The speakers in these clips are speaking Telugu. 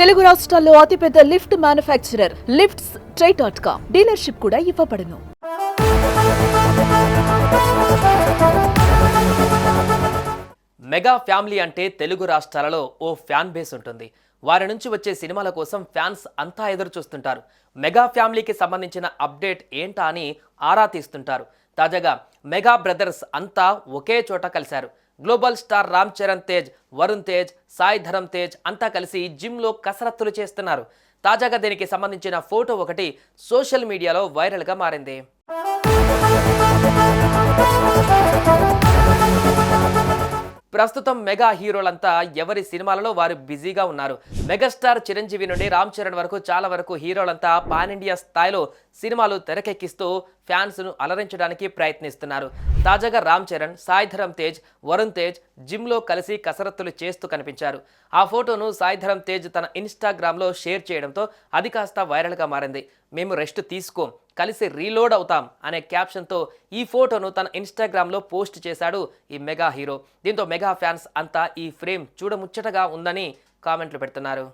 తెలుగు రాష్ట్రాల్లో అతిపెద్ద lift manufacturer lifts try dot com. Dealership కూడా ఇవ్వబడును. మెగా ఫ్యామిలీ అంటే తెలుగు రాష్ట్రాలలో ఓ ఫ్యాన్ బేస్ ఉంటుంది. వారి నుంచి వచ్చే సినిమాల కోసం ఫ్యాన్స్ అంతా ఎదురు చూస్తుంటారు. మెగా ఫ్యామిలీకి సంబంధించిన అప్డేట్ ఏంటా అని ఆరా తీస్తుంటారు. తాజాగా మెగా బ్రదర్స్ అంతా ఒకే చోట కలిశారు. గ్లోబల్ స్టార్ రామ్ చరణ్ తేజ్ వరుణ్ తేజ్ సాయి ధరమ్ తేజ్ అంతా కలిసి జిమ్లో కసరత్తులు చేస్తున్నారు. తాజాగా దీనికి సంబంధించిన ఫోటో ఒకటి సోషల్ మీడియాలో వైరల్గా మారింది. ప్రస్తుతం మెగా హీరోలంతా ఎవరి సినిమాలలో వారు బిజీగా ఉన్నారు. మెగాస్టార్ చిరంజీవి నుండి రామ్ చరణ్ వరకు చాలా వరకు హీరోలంతా పాన్ ఇండియా స్థాయిలో సినిమాలు తెరకెక్కిస్తూ ఫ్యాన్స్ను అలరించడానికి ప్రయత్నిస్తున్నారు. తాజాగా రామ్ చరణ్ సాయిధరం తేజ్ వరుణ్ తేజ్ జిమ్లో కలిసి కసరత్తులు చేస్తూ కనిపించారు. ఆ ఫోటోను సాయిధరం తేజ్ తన ఇన్స్టాగ్రామ్లో షేర్ చేయడంతో అది కాస్త వైరల్గా మారింది. మేము రెస్ట్ తీసుకోం కలిసి రీలోడ్ అవుతాం అనే క్యాప్షన్తో ఈ ఫోటోను తన ఇన్స్టాగ్రామ్లో పోస్ట్ చేశాడు ఈ మెగా హీరో. దీంతో మెగా ఫ్యాన్స్ అంతా ఈ ఫ్రేమ్ చూడముచ్చటగా ఉందని కామెంట్లు పెడుతున్నారు.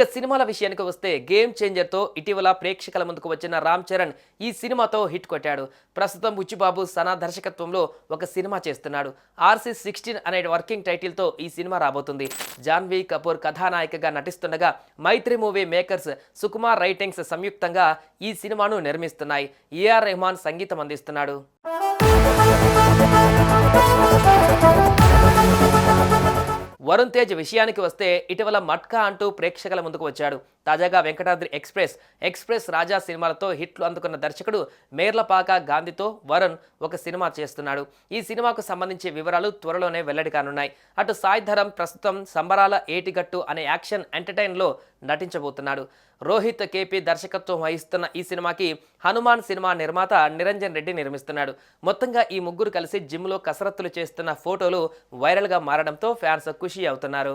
ఇక సినిమాల విషయానికి వస్తే గేమ్ చేంజర్తో ఇటీవల ప్రేక్షకుల ముందుకు వచ్చిన రామ్ చరణ్ ఈ సినిమాతో హిట్ కొట్టాడు. ప్రస్తుతం బుచ్చిబాబు సనా దర్శకత్వంలో ఒక సినిమా చేస్తున్నాడు. ఆర్సీ సిక్స్టీన్ అనే వర్కింగ్ టైటిల్తో ఈ సినిమా రాబోతుంది. జాన్వీ కపూర్ కథానాయికగా నటిస్తుండగా Mythri movie makers Sukumar writings సంయుక్తంగా ఈ సినిమాను నిర్మిస్తున్నాయి. ఏఆర్ రెహమాన్ సంగీతం అందిస్తున్నాడు. వరుణ్ తేజ్ విషయానికి వస్తే ఇటీవల మట్కా అంటూ ప్రేక్షకుల ముందుకు వచ్చాడు. తాజాగా వెంకటాద్రి ఎక్స్ప్రెస్ ఎక్స్ప్రెస్ రాజా సినిమాలతో హిట్లు అందుకున్న దర్శకుడు మేర్లపాక గాంధీతో వరుణ్ ఒక సినిమా చేస్తున్నాడు. ఈ సినిమాకు సంబంధించి వివరాలు త్వరలోనే వెల్లడి కానున్నాయి. అటు సాయి ధరం ప్రస్తుతం సంబరాల ఏటిగట్టు అనే యాక్షన్ ఎంటర్టైన్లో నటించబోతున్నాడు. రోహిత్ కేపీ దర్శకత్వం వహిస్తున్న ఈ సినిమాకి హనుమాన్ సినిమా నిర్మాత నిరంజన్ రెడ్డి నిర్మిస్తున్నాడు. మొత్తంగా ఈ ముగ్గురు కలిసి జిమ్లో కసరత్తులు చేస్తున్న ఫోటోలు వైరల్గా మారడంతో ఫ్యాన్స్ ఖుషి అవుతున్నారు.